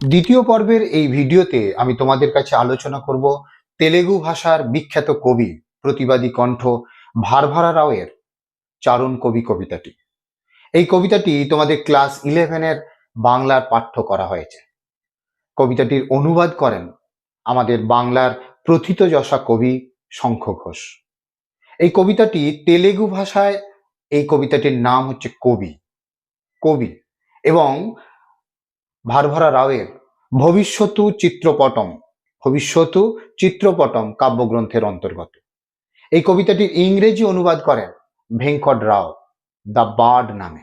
দ্বিতীয় পর্বের এই ভিডিওতে আমি তোমাদের কাছে আলোচনা করব তেলেগু ভাষার বিখ্যাত কবি, প্রতিবাদী কণ্ঠ ভারভারা রাওয়ের চারণ কবি কবিতাটি। এই কবিতাটি তোমাদের ক্লাস ইলেভেনের বাংলার পাঠ্য করা হয়েছে। কবিতাটির অনুবাদ করেন আমাদের বাংলার প্রথিতযশা কবি শঙ্খ ঘোষ। এই কবিতাটি তেলেগু ভাষায় এই কবিতাটির নাম হচ্ছে কবি। কবি এবং ভারভারা রাওয়ের ভবিষ্যতু চিত্রপটম ভবিষ্যতু চিত্রপটম কাব্যগ্রন্থের অন্তর্গত। এই কবিতাটির ইংরেজি অনুবাদ করেন ভেঙ্কট রাও, দ্য বার্ড নামে।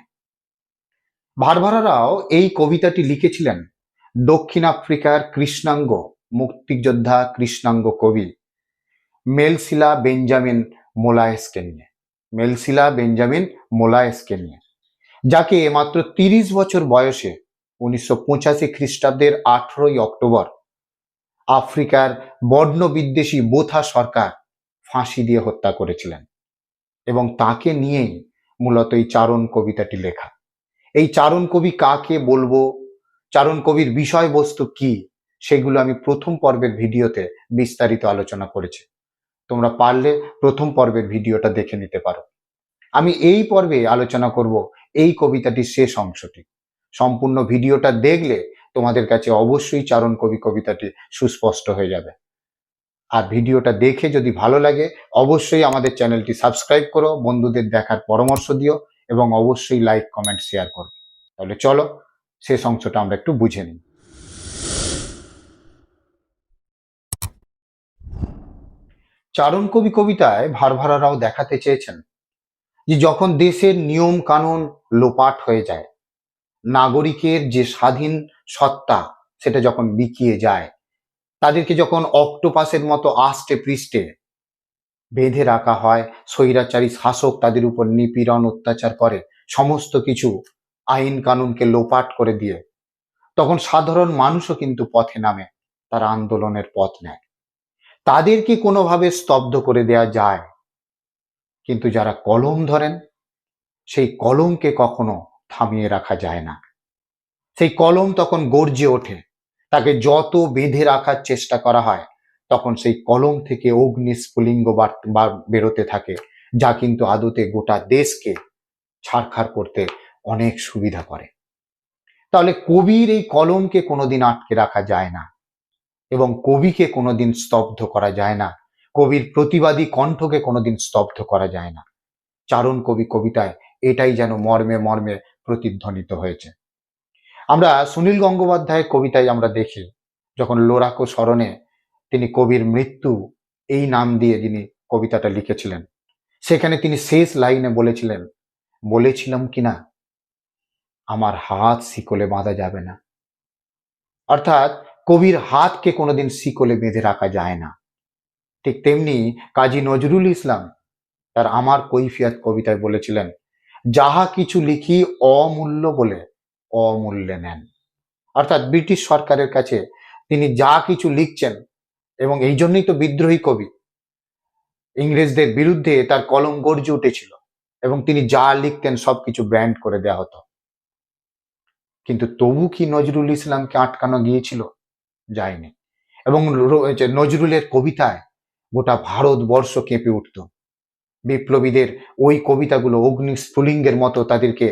ভারভারা রাও এই কবিতাটি লিখেছিলেন দক্ষিণ আফ্রিকার কৃষ্ণাঙ্গ মুক্তিযোদ্ধা কৃষ্ণাঙ্গ কবি মেলসিলা বেঞ্জামিন মোলায়েসকে নিয়ে মেলসিলা বেঞ্জামিন মোলায়েসকে নিয়ে যাকে মাত্র তিরিশ বছর বয়সে উনিশশো পঁচাশি খ্রিস্টাব্দের আঠেরোই অক্টোবর, আফ্রিকার বর্ণ বিদ্বেষী বোথা সরকার ফাঁসি দিয়ে হত্যা করেছিলেন এবং তাকে নিয়েই মূলত এই চারণ কবিতাটি লেখা। এই চারণ কবি কাকে বলব, চারণ কবির বিষয়বস্তু কি, সেগুলো আমি প্রথম পর্বের ভিডিওতে বিস্তারিত আলোচনা করেছি। তোমরা পারলে প্রথম পর্বের ভিডিওটা দেখে নিতে পারো। আমি এই পর্বে আলোচনা করব এই কবিতাটির শেষ অংশটি। সম্পূর্ণ ভিডিওটা দেখলে তোমাদের কাছে অবশ্যই চারণ কবি কবিতাটি সুস্পষ্ট হয়ে যাবে। আর ভিডিওটা দেখে যদি ভালো লাগে, অবশ্যই আমাদের চ্যানেলটি সাবস্ক্রাইব করো, বন্ধুদের দেখার পরামর্শ দিও এবং অবশ্যই লাইক, কমেন্ট, শেয়ার করো। তাহলে চলো, শেষ অংশটা আমরা একটু বুঝে নিই। চারণ কবি কবিতায় ভারভারারাও দেখাতে চেয়েছেন যে যখন দেশের নিয়ম কানুন লোপাট হয়ে যায় নাগরিকের যে স্বাধীন সত্তা, সেটা যখন বিকিয়ে যায়, তাদেরকে যখন অক্টোপাসের মতো আষ্টে পৃষ্ঠে বেঁধে রাখা হয়, স্বৈরাচারী শাসক তাদের উপর নিপীড়ন অত্যাচার করে, সমস্ত কিছু আইন কানুনকে লোপাট করে দিয়ে, তখন সাধারণ মানুষও কিন্তু পথে নামে, তারা আন্দোলনের পথ নেয়। তাদের কি কোনোভাবে স্তব্ধ করে দেয়া যায়, কিন্তু যারা কলম ধরেন, সেই কলমকে কখনো থামিয়ে রাখা যায় না। সেই কলম তখন গর্জে ওঠে। তাকে যত বেঁধে রাখার চেষ্টা করা হয়, তখন সেই কলম থেকে অগ্নি স্ফুলিঙ্গ বার- বার- বেরোতে থাকে, যা কিন্তু আদতে গোটা দেশকে ছাড়খাড় করতে অনেক সুবিধা করে। তাহলে কবির এই কলমকে কোনোদিন আটকে রাখা যায় না এবং কবিকে কোনোদিন স্তব্ধ করা যায় না। কবির প্রতিবাদী কণ্ঠকে কোনোদিন স্তব্ধ করা যায় না। চারণ কবি কবিতায় এটাই যেন মর্মে মর্মে প্রতিধ্বনিত হয়েছে। আমরা সুনীল গঙ্গোপাধ্যায়ের কবিতায় আমরা দেখি, যখন লোরাকো স্মরণে তিনি কবির মৃত্যু এই নাম দিয়ে যিনি কবিতাটা লিখেছিলেন, সেখানে তিনি শেষ লাইনে বলেছিলেন, বলেছিলাম কিনা আমার হাত শিকলে বাঁধা যাবে না। অর্থাৎ কবির হাতকে কোনোদিন শিকলে বেঁধে রাখা যায় না। ঠিক তেমনি কাজী নজরুল ইসলাম তার আমার কৈফিয়াত কবিতায় বলেছিলেন যাহা কিছু লিখি অমূল্য বলে অমূল্যে নেন। অর্থাৎ ব্রিটিশ সরকারের কাছে তিনি যা কিছু লিখছেন, এবং এই জন্যই তো বিদ্রোহী কবি, ইংরেজদের বিরুদ্ধে তার কলম গর্জে উঠেছিল, এবং তিনি যা লিখতেন সবকিছু ব্র্যান্ড করে দেওয়া হতো। কিন্তু তবু কি নজরুল ইসলামকে আটকানো গিয়েছিল? যায়নি। এবং নজরুলের কবিতায় গোটা ভারতবর্ষ কেঁপে উঠত। বিপ্লবীদের ওই কবিতাগুলো অগ্নি স্ফুলিঙ্গের মতো তাদেরকে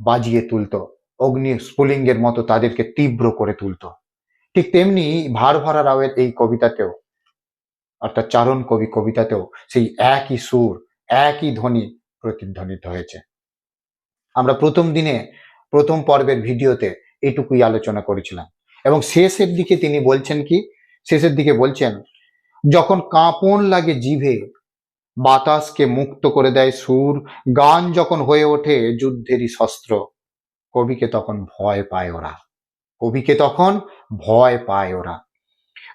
বাজিয়ে তুলতো, অগ্নি স্ফুলিঙ্গের মতো তাদেরকে তীব্র করে তুলতো। ঠিক তেমনি ভারভারা রাওয়ের এই কবিতাতেও, অর্থাৎ চারণ কবি কবিতাতেও সেই একই সুর, একই ধ্বনি প্রতিধ্বনিত হয়েছে। আমরা প্রথম দিনে, প্রথম পর্বের ভিডিওতে এটুকুই আলোচনা করেছিলাম। এবং শেষের দিকে তিনি বলছেন কি, শেষের দিকে বলছেন, যখন কাঁপন লাগে জিভে বাতাসকে মুক্ত করে দেয় সুর। গান যখন হয়ে ওঠে, যুদ্ধেরই শস্ত্র। কবিকে তখন ভয় পায় ওরা। কবিকে তখন ভয় পায় ওরা।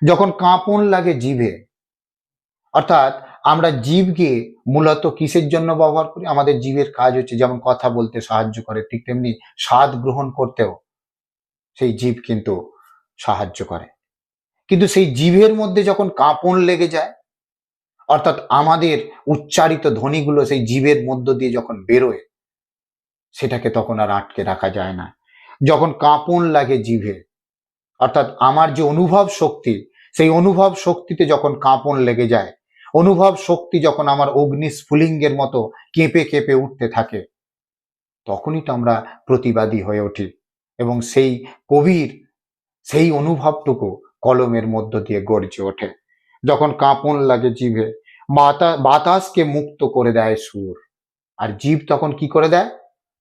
যখন কাঁপন লাগে জিভে অর্থাৎ আমরা জীবকে মূলত কিসের জন্য ব্যবহার করি? আমাদের জীবের কাজ হচ্ছে যেমন কথা বলতে সাহায্য করে, ঠিক তেমনি স্বাদ গ্রহণ করতেও সেই জীব কিন্তু সাহায্য করে। কিন্তু সেই জীবের মধ্যে যখন কাঁপন লেগে যায় অর্থাৎ আমাদের উচ্চারিত ধ্বনিগুলো সেই জীবের মধ্য দিয়ে যখন বেরোয়, সেটাকে তখন আর আটকে রাখা যায় না। যখন কাঁপন লাগে জিভে, অর্থাৎ আমার যে অনুভব শক্তি, সেই অনুভব শক্তিতে যখন কাঁপন লেগে যায়, অনুভব শক্তি যখন আমার অগ্নি স্ফুলিঙ্গের মতো কেঁপে কেঁপে উঠতে থাকে, তখনই তো আমরা প্রতিবাদী হয়ে উঠি এবং সেই কবির, সেই অনুভবটুকু কলমের মধ্য দিয়ে গর্জে ওঠে। যখন কাঁপন লাগে জিভে বাতা, বাতাসকে মুক্ত করে দেয় সুর। আর জীব তখন কি করে দেয়?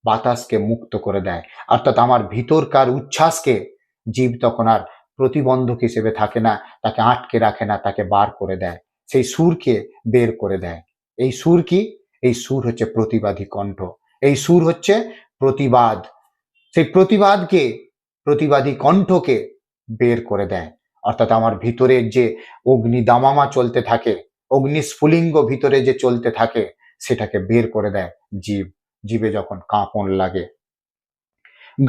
বাতাসকে মুক্ত করে দেয়। অর্থাৎ আমার ভিতরকার উচ্ছ্বাসকে জীব তখন আর প্রতিবন্ধক হিসেবে থাকে না, তাকে আটকে রাখে না, তাকে বার করে দেয়। সেই সুরকে বের করে দেয়। এই সুর কি? এই সুর হচ্ছে প্রতিবাদী কণ্ঠ। এই সুর হচ্ছে প্রতিবাদ। সেই প্রতিবাদকে, প্রতিবাদী কণ্ঠকে বের করে দেয়। অর্থাৎ আমার ভিতরের যে অগ্নি দামামা চলতে থাকে অগ্নি স্ফুলিঙ্গ ভিতরে যে চলতে থাকে, সেটাকে বের করে দেয় জীব। জীবে যখন কাঁপন লাগে,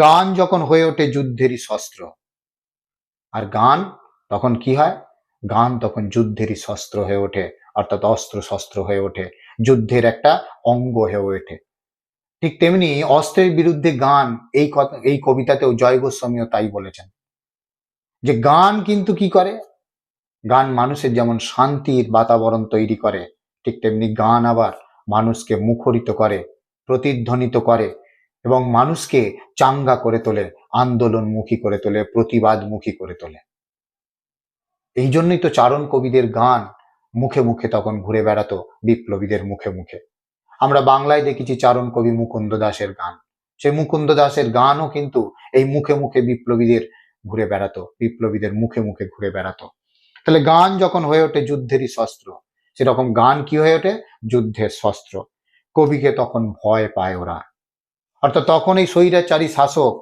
গান যখন হয়ে ওঠে যুদ্ধেরই শস্ত্র। আর গান তখন কি হয়? গান তখন যুদ্ধেরই শস্ত্র হয়ে ওঠে, অর্থাৎ অস্ত্র শস্ত্র হয়ে ওঠে, যুদ্ধের একটা অঙ্গ হয়ে ওঠে। ঠিক তেমনি অস্ত্রের বিরুদ্ধে গান, এই এই কবিতাতেও জয় গোস্বামীও তাই বলেছেন। যে গান কিন্তু কি করে? গান মানুষের যেমন শান্তির বাতাবরণ তৈরি করে, ঠিক তেমনি গান আবার মানুষকে মুখরিত করে, প্রতিধ্বনিত করে এবং মানুষকে চাঙ্গা করে তোলে, আন্দোলনমুখী করে তোলে, প্রতিবাদমুখী করে তোলে। এই জন্যই তো চারণ কবিদের গান মুখে মুখে তখন ঘুরে বেড়াতো, বিপ্লবীদের মুখে মুখে। আমরা বাংলায় দেখেছি চারণ কবি মুকুন্দ দাসের গান। সেই মুকুন্দ দাসের গানও কিন্তু এই মুখে মুখে বিপ্লবীদের ঘুরে বেড়াতো, বিপ্লবীদের মুখে মুখে ঘুরে বেড়াতো। তাহলে গান যখন হয়ে ওঠে যুদ্ধেরই শস্ত্র, সেরকম গান কি হয়ে ওঠে? যুদ্ধের শস্ত্র। কবিকে তখন ভয় পায় ওরা। অর্থাৎ তখন এই স্বৈরাচারী শাসক,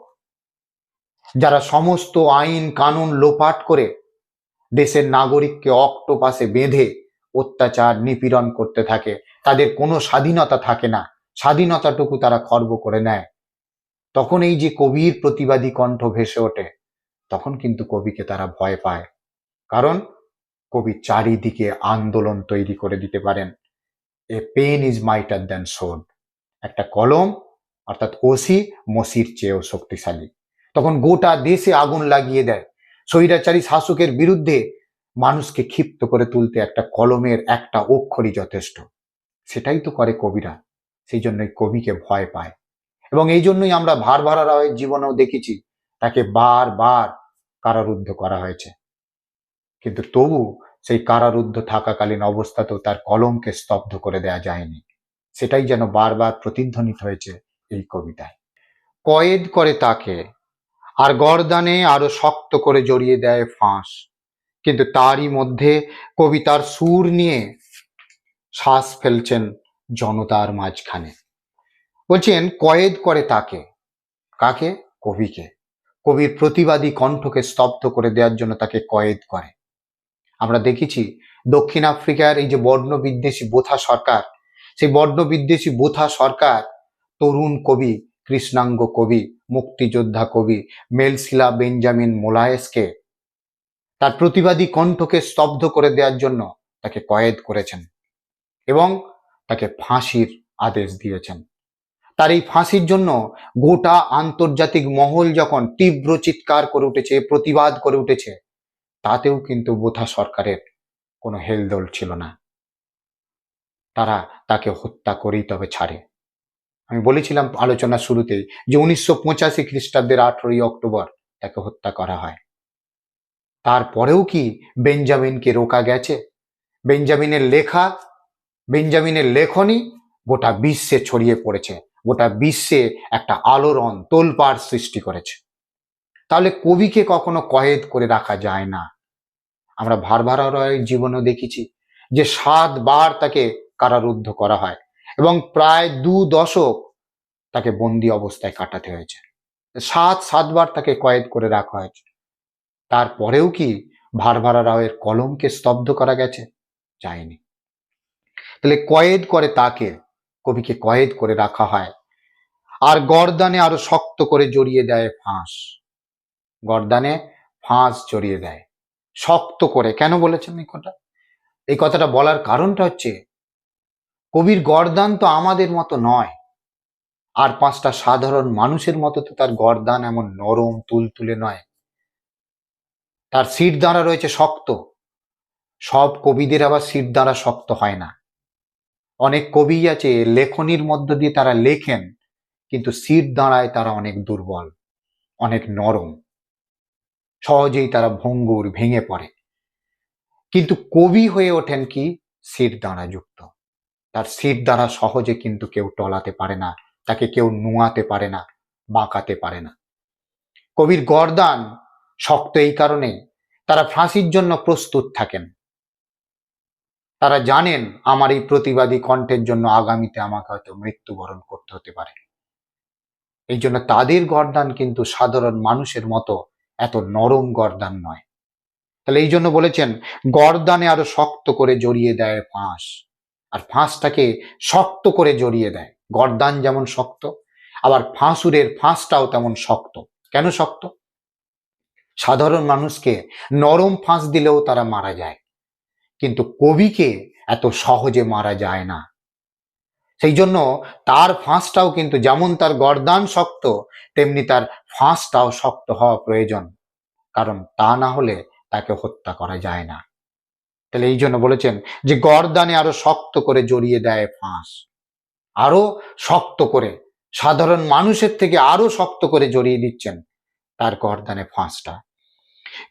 যারা সমস্ত আইন, কানুন লোপাট করে দেশের নাগরিককে অক্টোপাসে বেঁধে অত্যাচার, নিপীড়ন করতে থাকে, তাদের কোনো স্বাধীনতা থাকে না। স্বাধীনতাটুকু তারা খর্ব করে নেয়। তখন এই যে কবির প্রতিবাদী কণ্ঠ ভেসে ওঠে, তখন কিন্তু কবিকে তারা ভয় পায়। কারণ কবি চারিদিকে আন্দোলন তৈরি করে দিতে পারেন। A pen is mightier than sword একটা কলম, অর্থাৎ ওসি, মসির চেয়েও শক্তিশালী। তখন গোটা দেশে আগুন লাগিয়ে দেয়। স্বৈরাচারী শাসকের বিরুদ্ধে মানুষকে ক্ষিপ্ত করে তুলতে একটা কলমের একটা অক্ষরই যথেষ্ট। সেটাই তো করে কবিরা। সেই জন্যই কবিকে ভয় পায়। এবং এই জন্যই আমরা ভার ভাড়া রায়ের জীবনেও দেখেছি। তাকে বারবার কারারুদ্ধ করা হয়েছে। কিন্তু তবু সেই কারারুদ্ধ থাকাকালীন অবস্থাতেও তার কলমকে স্তব্ধ করে দেয়া যায়নি। সেটাই যেন বারবার প্রতিধ্বনিত হয়েছে এই কবিতায়। কয়েদ করে তাকে, আর গরদানে আরও শক্ত করে জড়িয়ে দেয় ফাঁস। কিন্তু তারই মধ্যে কবিতার সুর নিয়ে শ্বাস ফেলছেন জনতার মাঝখানে। বলছেন, কয়েদ করে তাকে। কাকে? কবিকে। কবির প্রতিবাদী কণ্ঠকে স্তব্ধ করে দেওয়ার জন্য তাকে কয়েদ করে। আমরা দেখেছি দক্ষিণ আফ্রিকার এই যে বর্ণ বিদ্বেষী বোথা সরকার, সেই বর্ণ বিদ্বেষী বোথা সরকার তরুণ কবি, কৃষ্ণাঙ্গ কবি, মুক্তিযোদ্ধা কবি মেলসিলা বেঞ্জামিন মোলায়েসকে তার প্রতিবাদী কণ্ঠকে স্তব্ধ করে দেওয়ার জন্য তাকে কয়েদ করেছেন এবং তাকে ফাঁসির আদেশ দিয়েছেন। তার এই ফাঁসির জন্য গোটা আন্তর্জাতিক মহল যখন তীব্র চিৎকার করে উঠেছে, প্রতিবাদ করে উঠেছে তাতেও কিন্তু বোথা সরকারের কোনো হেলদোল ছিল না। তারা তাকে হত্যা করেই তবে ছাড়ে। আমি বলেছিলাম আলোচনা শুরুতেই যে উনিশশো পঁচাশি খ্রিস্টাব্দের আঠেরোই অক্টোবর তাকে হত্যা করা হয়। তারপরেও কি বেঞ্জামিনকে রোকা গেছে? বেঞ্জামিনের লেখা, বেঞ্জামিনের লেখনী গোটা বিশ্বে ছড়িয়ে পড়েছে। গোটা বিশ্বে একটা আলোড়ন, তোলপাড় সৃষ্টি করেছে। তাহলে কবিকে কখনো কয়েদ করে রাখা যায় না। আমরা ভারভারা রয়ের জীবনেও দেখেছি যে সাতবার তাকে কারারুদ্ধ করা হয় এবং প্রায় দু দশক তাকে বন্দি অবস্থায় কাটাতে হয়েছে। সাত সাতবার তাকে কয়েদ করে রাখা হয়েছে। তারপরেও কি ভারভারা রাওয়ের কলমকে স্তব্ধ করা গেছে? যায়নি। তাহলে কয়েদ করে তাকে, কবিকে কয়েদ করে রাখা হয়। আর গরদানে আরও শক্ত করে জড়িয়ে দেয় ফাঁস। গরদানে ফাঁস চড়িয়ে দেয়। শক্ত করে। কেন বলেছেন এই কথা? এই কথাটা বলার কারণটা হচ্ছে, কবির গরদান তো আমাদের মতো নয়। আর পাঁচটা সাধারণ মানুষের মতো তো তার গরদান এমন নরম, তুলতুলে নয়। তার সিট দ্বারা রয়েছে শক্ত। সব কবিদের আবার সিট দ্বারা শক্ত হয় না। অনেক কবি আছে, লেখনির মধ্য দিয়ে তারা লেখেন, কিন্তু সিট দাঁড়ায় তারা অনেক দুর্বল, অনেক নরম। সহজেই তারা ভঙ্গুর ভেঙে পড়ে। কিন্তু কবি হয়ে ওঠেন কি? সিট দ্বারা যুক্ত। তার সিট দ্বারা সহজে কিন্তু কেউ টলাতে পারে না, তাকে কেউ নুয়াতে পারে না, বাঁকাতে পারে না। কবির গরদান শক্ত এই কারণে তারা ফাঁসির জন্য প্রস্তুত থাকেন। তারা জানেন, আমার এই প্রতিবাদী কণ্ঠের জন্য আগামীতে আমাকে হয়তো মৃত্যুবরণ করতে হতে পারে। এই জন্য তাদের গরদান কিন্তু সাধারণ মানুষের মতো এত নরম গরদান নয়। তাহলে এই জন্য বলেছেন, গরদানে আরও শক্ত করে জড়িয়ে দেয় ফাঁস। আর ফাঁসটাকে শক্ত করে জড়িয়ে দেয়। গরদান যেমন শক্ত, আবার ফাঁসুরের ফাঁসটাও তেমন শক্ত। কেন শক্ত? সাধারণ মানুষকে নরম ফাঁস দিলেও তারা মারা যায়। কিন্তু কবিকে এত সহজে মারা যায় না। সেই জন্য তার ফাঁসটাও কিন্তু যেমন তার গরদান শক্ত, তেমনি তার ফাঁসটাও শক্ত হওয়া প্রয়োজন। কারণ তা না হলে তাকে হত্যা করা যায় না। তাহলে এই জন্য বলেছেন যে গরদানে আরও শক্ত করে জড়িয়ে দেয় ফাঁস। আরও শক্ত করে, সাধারণ মানুষের থেকে আরও শক্ত করে জড়িয়ে দিচ্ছেন তার গরদানে ফাঁসটা।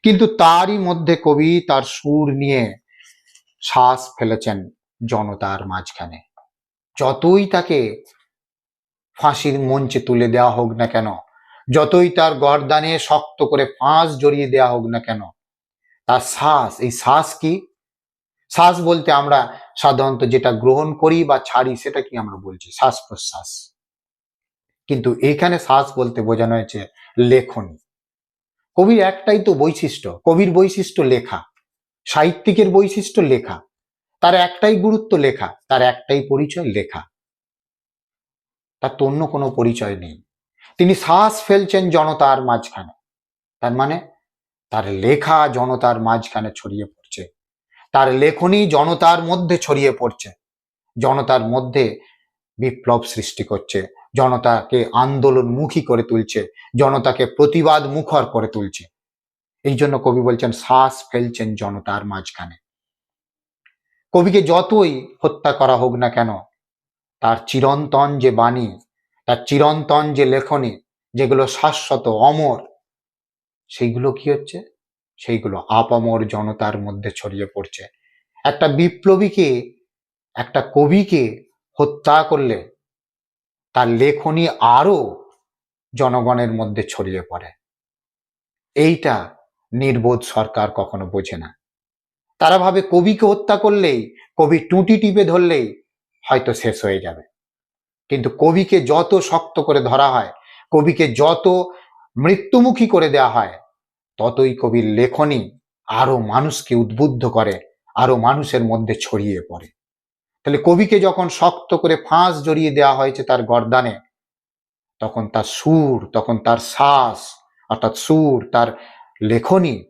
কিন্তু তারই মধ্যে কবি তার সুর নিয়ে শ্বাস ফেলেছেন জনতার মাঝখানে। যতই তাকে ফাঁসির মঞ্চে তুলে দেওয়া হোক না কেন, যতই তার গরদানে শক্ত করে ফাঁস জড়িয়ে দেওয়া হোক না কেন, তার শ্বাস, এই শ্বাস কি? শ্বাস বলতে আমরা সাধারণত যেটা গ্রহণ করি বা ছাড়ি সেটা কি আমরা বলছি? শ্বাস প্রশ্বাস। কিন্তু এখানে শ্বাস বলতে বোঝানো হয়েছে লেখনী। কবির একটাই তো বৈশিষ্ট্য, কবির বৈশিষ্ট্য লেখা, সাহিত্যিকের বৈশিষ্ট্য লেখা। তার একটাই গুরুত্ব লেখা, তার একটাই পরিচয় লেখা। তার তো অন্য কোনো পরিচয় নেই। তিনি শ্বাস ফেলছেন জনতার মাঝখানে। তার মানে তার লেখা জনতার মাঝখানে ছড়িয়ে পড়ছে। তার লেখনী জনতার মধ্যে ছড়িয়ে পড়ছে। জনতার মধ্যে বিপ্লব সৃষ্টি করছে। জনতাকে আন্দোলনমুখী করে তুলছে। জনতাকে প্রতিবাদ মুখর করে তুলছে। এই জন্য কবি বলছেন, শ্বাস ফেলছেন জনতার মাঝখানে। কবিকে যতই হত্যা করা হোক না কেন, তার চিরন্তন যে বাণী, তার চিরন্তন যে লেখনী, যেগুলো শাশ্বত, অমর, সেইগুলো কি হচ্ছে? সেইগুলো আপামর জনতার মধ্যে ছড়িয়ে পড়ছে। একটা বিপ্লবীকে, একটা কবিকে হত্যা করলে তার লেখনী আরও জনগণের মধ্যে ছড়িয়ে পড়ে। এইটা নির্বোধ সরকার কখনো বোঝে না। তারা ভাবে কবিকে হত্যা করলেই, কবি টুটি টিপে ধরলেই হয়তো শেষ হয়ে যাবে। কিন্তু কবিকে যত শক্ত করে ধরা হয়, কবিকে যত মৃত্যুমুখী করে দেওয়া হয়, ততই কবির লেখনী আরও মানুষকে উদ্বুদ্ধ করে, আরও মানুষের মধ্যে ছড়িয়ে পড়ে। তাহলে কবিকে যখন শক্ত করে ফাঁস জড়িয়ে দেওয়া হয়েছে তার গরদানে, তখন তার সুর, তখন তার শ্বাস, অর্থাৎ সুর, তার লেখনী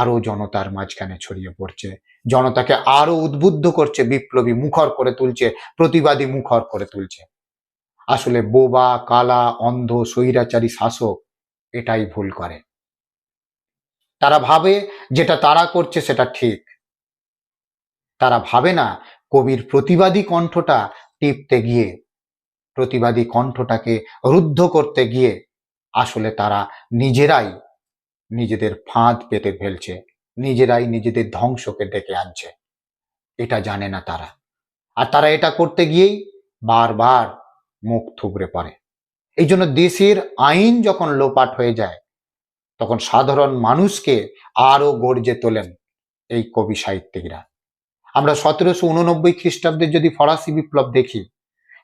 আরও জনতার মাঝখানে ছড়িয়ে পড়ছে। জনতাকে আরও উদ্বুদ্ধ করছে, বিপ্লবী মুখর করে তুলছে, প্রতিবাদী মুখর করে তুলছে। আসলে বোবা, কালা, অন্ধ, স্বৈরাচারী শাসক এটাই ভুল করে। তারা ভাবে যেটা তারা করছে সেটা ঠিক। তারা ভাবে না কবির প্রতিবাদী কণ্ঠটা টিপতে গিয়ে, প্রতিবাদী কণ্ঠটাকে রুদ্ধ করতে গিয়ে আসলে তারা নিজেরাই নিজেদের ফাঁদ পেতে ফেলছে, নিজেরাই নিজেদের ধ্বংসকে ডেকে আনছে। এটা জানে না তারা। আর তারা এটা করতে গিয়েই বারবার মুখ থুবড়ে পড়ে। এই জন্য দেশের আইন যখন লোপাট হয়ে যায়, তখন সাধারণ মানুষকে আরও গর্জে তোলেন এই কবি সাহিত্যিকরা। আমরা সতেরোশো উননব্বই খ্রিস্টাব্দের যদি ফরাসি বিপ্লব দেখি,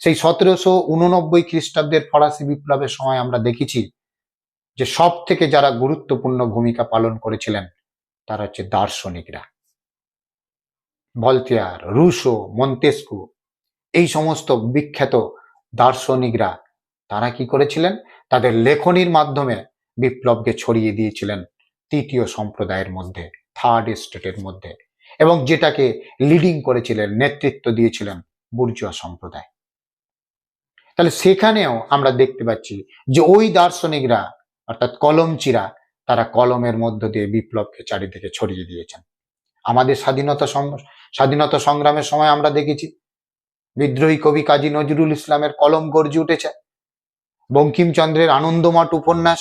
সেই সতেরোশো উননব্বই খ্রিস্টাব্দের ফরাসি বিপ্লবের সময় আমরা দেখেছি যে সব থেকে যারা গুরুত্বপূর্ণ ভূমিকা পালন করেছিলেন, তারা হচ্ছে দার্শনিকরা। ভলতেয়ার, রুশো, মন্তেস্কু, এই সমস্ত বিখ্যাত দার্শনিকরা, তারা কি করেছিলেন? তাদের লেখনির মাধ্যমে বিপ্লবকে ছড়িয়ে দিয়েছিলেন তৃতীয় সম্প্রদায়ের মধ্যে থার্ড স্টেটের মধ্যে, এবং যেটাকে লিডিং করেছিলেন, নেতৃত্ব দিয়েছিলেন বুর্জুয়া সম্প্রদায়। তাহলে সেখানেও আমরা দেখতে পাচ্ছি যে ওই দার্শনিকরা অর্থাৎ কলমচিরা তারা কলমের মধ্য দিয়ে বিপ্লবকে চারিদিকে ছড়িয়ে দিয়েছেন। আমাদের স্বাধীনতা স্বাধীনতা সংগ্রামের সময় আমরা দেখেছি, বিদ্রোহী কবি কাজী নজরুল ইসলামের কলম গর্জে উঠেছে, বঙ্কিমচন্দ্রের আনন্দমঠ উপন্যাস,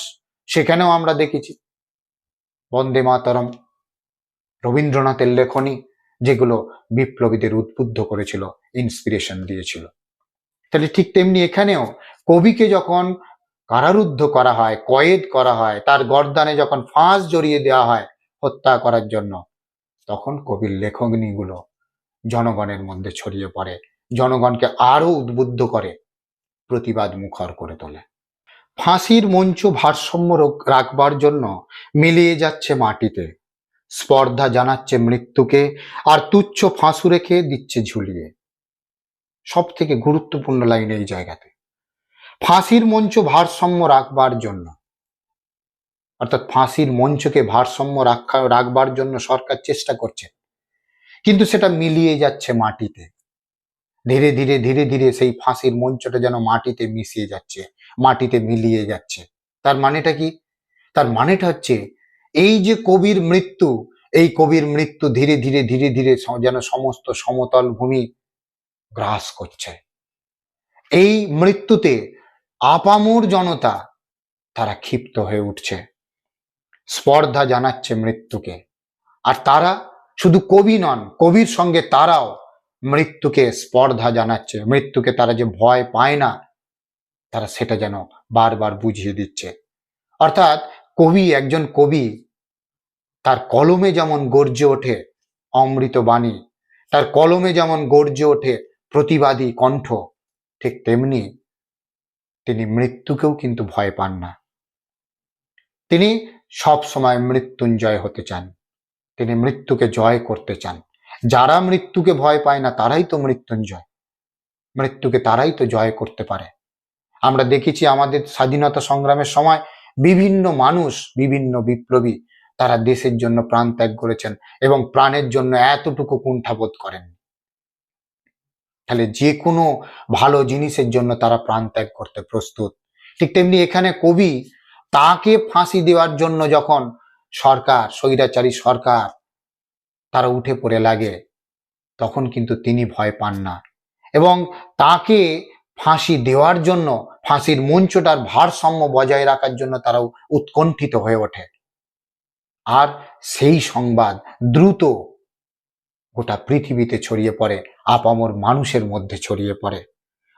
সেখানেও আমরা দেখেছি, বন্দে মাতরম, রবীন্দ্রনাথের লেখনী, যেগুলো বিপ্লবীদের উদ্বুদ্ধ করেছিল ইন্সপিরেশন দিয়েছিল। তাহলে ঠিক তেমনি এখানেও কবিকে যখন কারারুদ্ধ করা হয়, কয়েদ করা হয়, তার গর্দানে যখন ফাঁস জড়িয়ে দেওয়া হয় হত্যা করার জন্য, তখন কবির লেখনীগুলো জনগণের মধ্যে ছড়িয়ে পড়ে, জনগণকে আরও উদ্বুদ্ধ করে, প্রতিবাদ মুখর করে তোলে। ফাঁসির মঞ্চ ভারসাম্য রাখবার জন্য মিলিয়ে যাচ্ছে মাটিতে, স্পর্ধা জানাচ্ছে মৃত্যুকে, আর তুচ্ছ ফাঁসু রেখে দিচ্ছে ঝুলিয়ে। সব থেকে গুরুত্বপূর্ণ লাইন এই জায়গাতে। ফাঁসির মঞ্চ ভারসাম্য রাখবার জন্য। অর্থাৎ ফাঁসির মঞ্চকে ভারসাম্য রাখা রাখবার জন্য সরকার চেষ্টা করছে। কিন্তু সেটা মিলিয়ে যাচ্ছে মাটিতে। ধীরে ধীরে ধীরে ধীরে সেই ফাঁসির মঞ্চটা যেন মাটিতে মিশিয়ে যাচ্ছে, মাটিতে মিলিয়ে যাচ্ছে। তার মানেটা কি? তার মানেটা হচ্ছে এই যে কবির মৃত্যু, এই কবির মৃত্যু ধীরে ধীরে ধীরে ধীরে যেন সমস্ত সমতল ভূমি গ্রাস করছে। এই মৃত্যুতে আপামোর জনতা তারা ক্ষিপ্ত হয়ে উঠছে। স্পর্ধা জানাচ্ছে মৃত্যুকে। আর তারা শুধু কবি নন, কবির সঙ্গে তারাও মৃত্যুকে স্পর্ধা জানাচ্ছে। মৃত্যুকে তারা যে ভয় পায় না, তারা সেটা যেন বারবার বুঝিয়ে দিচ্ছে। অর্থাৎ কবি একজন কবি, তার কলমে যেমন গর্জে ওঠে অমৃত বাণী, তার কলমে যেমন গর্জে ওঠে প্রতিবাদী কণ্ঠ, ঠিক তেমনি তিনি মৃত্যুকেও কিন্তু ভয় পান না। তিনি সব সময় মৃত্যুঞ্জয় হতে চান। তিনি মৃত্যুকে জয় করতে চান। যারা মৃত্যুকে ভয় পায় না, তারাই তো মৃত্যুঞ্জয়। মৃত্যুকে তারাই তো জয় করতে পারে। আমরা দেখেছি আমাদের স্বাধীনতা সংগ্রামের সময় বিভিন্ন মানুষ, বিভিন্ন বিপ্লবী তারা দেশের জন্য প্রাণ ত্যাগ করেছেন এবং প্রাণের জন্য এতটুকু কুণ্ঠাবোধ করেন তাহলে যে কোনো ভালো জিনিসের জন্য তারা প্রাণ ত্যাগ করতে প্রস্তুত। ঠিক তেমনি এখানে কবি তাকে ফাঁসি দেওয়ার জন্য যখন সরকার, স্বৈরাচারী সরকার তারা উঠে পড়ে লাগে, তখন কিন্তু তিনি ভয় পান না। এবং তাকে ফাঁসি দেওয়ার জন্য, ফাঁসির মঞ্চটার ভারসাম্য বজায় রাখার জন্য তারা উৎকণ্ঠিত হয়ে ওঠে। আর সেই সংবাদ দ্রুত গোটা পৃথিবীতে ছড়িয়ে পড়ে, আপামর মানুষের মধ্যে ছড়িয়ে পড়ে।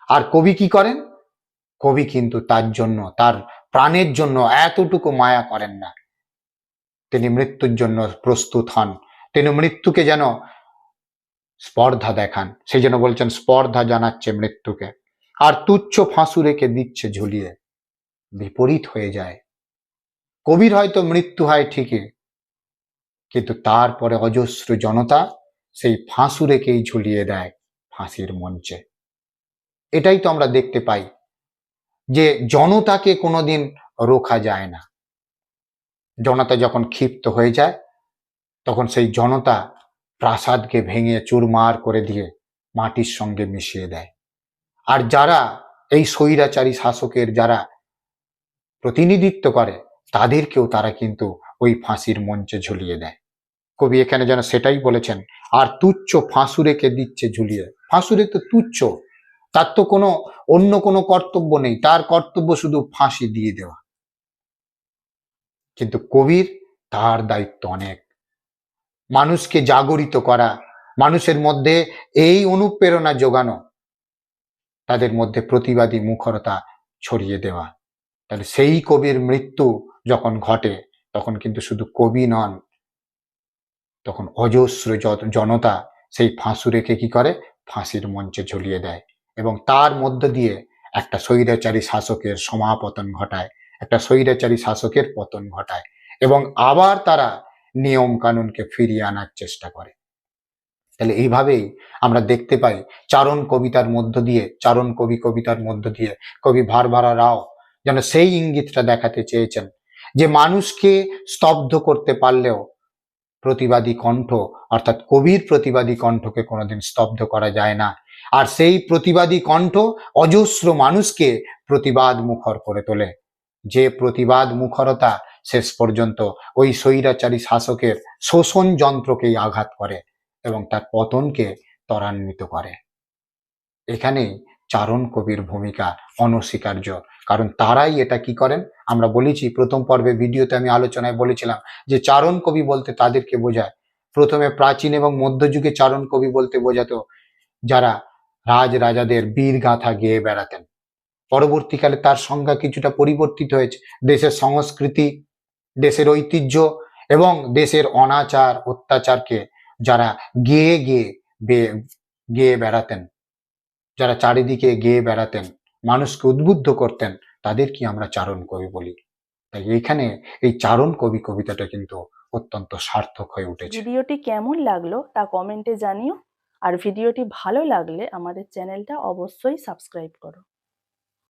আর কবি কি করেন? কবি কিন্তু তার জন্য, তার প্রাণের জন্য এতটুকু মায়া করেন না। তিনি মৃত্যুর জন্য প্রস্তুত হন। তিনি মৃত্যুকে যেন স্পর্ধা দেখান। সেই জন্য বলছেন, স্পর্ধা জানাচ্ছে মৃত্যুকে। আর তুচ্ছ ফাঁসু রেখে দিচ্ছে ঝুলিয়ে। বিপরীত হয়ে যায়। কবির হয়তো মৃত্যু হয় ঠিকই, কিন্তু তারপরে অজস্র জনতা সেই ফাঁসু রেখেই ঝুলিয়ে দেয় ফাঁসির মঞ্চে। এটাই তো আমরা দেখতে পাই যে জনতাকে কোনোদিন রোখা যায় না। জনতা যখন ক্ষিপ্ত হয়ে যায়, তখন সেই জনতা প্রাসাদকে ভেঙে চুরমার করে দিয়ে মাটির সঙ্গে মিশিয়ে দেয়। আর যারা এই স্বৈরাচারী শাসকের যারা প্রতিনিধিত্ব করে, তাদেরকেও তারা কিন্তু ওই ফাঁসির মঞ্চে ঝুলিয়ে দেয়। কবি এখানে যেন সেটাই বলেছেন, আর তুচ্ছ ফাঁসুরেকে দিচ্ছে ঝুলিয়ে। ফাঁসুরে তো তুচ্ছ, তার তো কোনো অন্য কোনো কর্তব্য নেই, তার কর্তব্য শুধু ফাঁসি দিয়ে দেওয়া। কিন্তু কবির তার দায়িত্ব অনেক। মানুষকে জাগরিত করা, মানুষের মধ্যে এই অনুপ্রেরণা যোগানো তাদের মধ্যে প্রতিবাদী মুখরতা ছড়িয়ে দেওয়া। তাহলে সেই কবির মৃত্যু যখন ঘটে, তখন কিন্তু শুধু কবি নন তখন অজস্র জনতা সেই ফাঁসু রেখে কি করে? ফাঁসির মঞ্চে ঝুলিয়ে দেয় এবং তার মধ্য দিয়ে একটা স্বৈরাচারী শাসকের সমাপতন ঘটায়, একটা স্বৈরাচারী শাসকের পতন ঘটায় এবং আবার তারা নিয়ম কানুনকে ফিরিয়ে আনার চেষ্টা করে। তাহলে এইভাবেই আমরা দেখতে পাই চারণ কবিতার মধ্য দিয়ে, চারণ কবি কবিতার মধ্য দিয়ে কবি ভারভারা রাও যেন সেই ইঙ্গিতটা দেখাতে চেয়েছেন যে মানুষকে স্তব্ধ করতে পারলেও প্রতিবাদী কণ্ঠ, অর্থাৎ কবির প্রতিবাদী কণ্ঠকে কোনোদিন স্তব্ধ করা যায় না। আর সেই প্রতিবাদী কণ্ঠ অজস্র মানুষকে প্রতিবাদ মুখর করে তোলে। যে প্রতিবাদ মুখরতা শেষ পর্যন্ত ওই স্বৈরাচারী শাসকের শোষণ যন্ত্রকেই আঘাত করে এবং তার পতনকে ত্বরান্বিত করে। এখানেই চারণ কবির ভূমিকা অনস্বীকার্য। কারণ তারাই এটা কি করেন? আমরা বলেছি, প্রথম পর্বে ভিডিওতে আমি আলোচনায় বলেছিলাম যে চারণ কবি বলতে তাদেরকে বোঝায়। প্রথমে প্রাচীন এবং মধ্যযুগে চারণ কবি বলতে বোঝাতো যারা রাজ রাজাদের বীর গাথা গেয়ে বেড়াতেন। পরবর্তীকালে তার সংজ্ঞা কিছুটা পরিবর্তিত হয়েছে। দেশের সংস্কৃতি, দেশের ঐতিহ্য এবং দেশের অনাচার, অত্যাচারকে যারা গেয়ে গেয়ে গেয়ে বেড়াতেন। যারা চারিদিকে গেয়ে বেড়াতেন, মানুষকে উদ্বুদ্ধ করতেন তাদের কি আমরা চারণ কবি বলি। তাই এইখানে এই চারণ কবি কবিতাটা কিন্তু অত্যন্ত সার্থক হয়ে উঠেছে। ভিডিওটি কেমন লাগল তা কমেন্টে জানিও। আর ভিডিওটি ভালো লাগলে আমাদের চ্যানেলটা অবশ্যই সাবস্ক্রাইব করো।